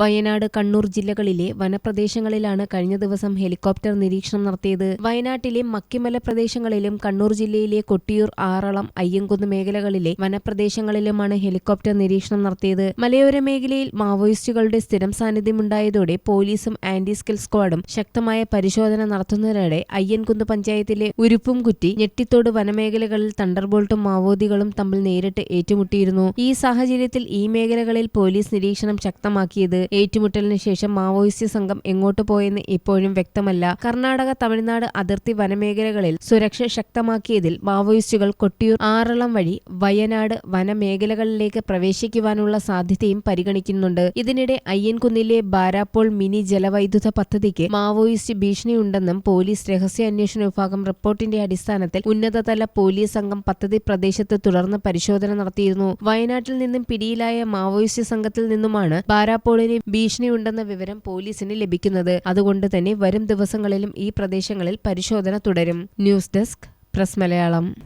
വയനാട് കണ്ണൂർ ജില്ലകളിലെ വനപ്രദേശങ്ങളിലാണ് കഴിഞ്ഞ ദിവസം ഹെലികോപ്റ്റർ നിരീക്ഷണം നടത്തിയത്. വയനാട്ടിലെ മക്കിമല പ്രദേശങ്ങളിലും കണ്ണൂർ ജില്ലയിലെ കൊട്ടിയൂർ ആറളം അയ്യങ്കുന്ന് മേഖലകളിലെ വനപ്രദേശങ്ങളിലുമാണ് ഹെലികോപ്റ്റർ നിരീക്ഷണം നടത്തിയത്. മലയോര മേഖലയിൽ മാവോയിസ്റ്റുകളുടെ സ്ഥിരം സാന്നിധ്യമുണ്ടായതോടെ പോലീസും ആന്റി സ്കിൽ സ്ക്വാഡും ശക്തമായ പരിശോധന നടത്തുന്നതിനിടെ അയ്യൻകുന്ന് പഞ്ചായത്തിലെ ഉരുപ്പുംകുറ്റി ഞെട്ടിത്തോട് വനമേഖലകളിൽ തണ്ടർബോൾട്ടും മാവോദികളും തമ്മിൽ നേരിട്ട് ഏറ്റുമുട്ടിയിരുന്നു. ഈ സാഹചര്യത്തിൽ ഈ മേഖലകളിൽ പോലീസ് നിരീക്ഷണം ശക്തമാക്കിയത്. ഏറ്റുമുട്ടലിന് ശേഷം മാവോയിസ്റ്റ് സംഘം എങ്ങോട്ട് പോയെന്ന് ഇപ്പോഴും വ്യക്തമല്ല. കർണാടക തമിഴ്നാട് അതിർത്തി വനമേഖലകളിൽ സുരക്ഷ ശക്തമാക്കിയതിൽ മാവോയിസ്റ്റുകൾ കൊട്ടിയൂർ ആറളം വഴി വയനാട് വനമേഖലകളിലേക്ക് പ്രവേശിക്കുവാനുള്ള സാധ്യതയും പരിഗണിക്കുന്നുണ്ട്. ഇതിനിടെ അയ്യൻകുന്നിലെ ബാരാപ്പോൾ മിനി ജലവൈദ്യുത പദ്ധതിക്ക് മാവോയിസ്റ്റ് ഭീഷണിയുണ്ടെന്നും പോലീസ് രഹസ്യാന്വേഷണ വിഭാഗം റിപ്പോർട്ടിന്റെ അടിസ്ഥാനത്തിൽ ഉന്നതതല പോലീസ് സംഘം പദ്ധതി പ്രദേശത്ത് തുടർന്ന് പരിശോധന നടത്തിയിരുന്നു. വയനാട്ടിൽ നിന്നും പിടിയിലായ മാവോയിസ്റ്റ് സംഘത്തിൽ നിന്നുമാണ് ബാരാപ്പോളിന് ഭീഷണിയുണ്ടെന്ന വിവരം പോലീസിന് ലഭിക്കുന്നത്. അതുകൊണ്ട് തന്നെ വരും ദിവസങ്ങളിലും ഈ പ്രദേശങ്ങളിൽ പരിശോധന തുടരും. News desk press Malayalam.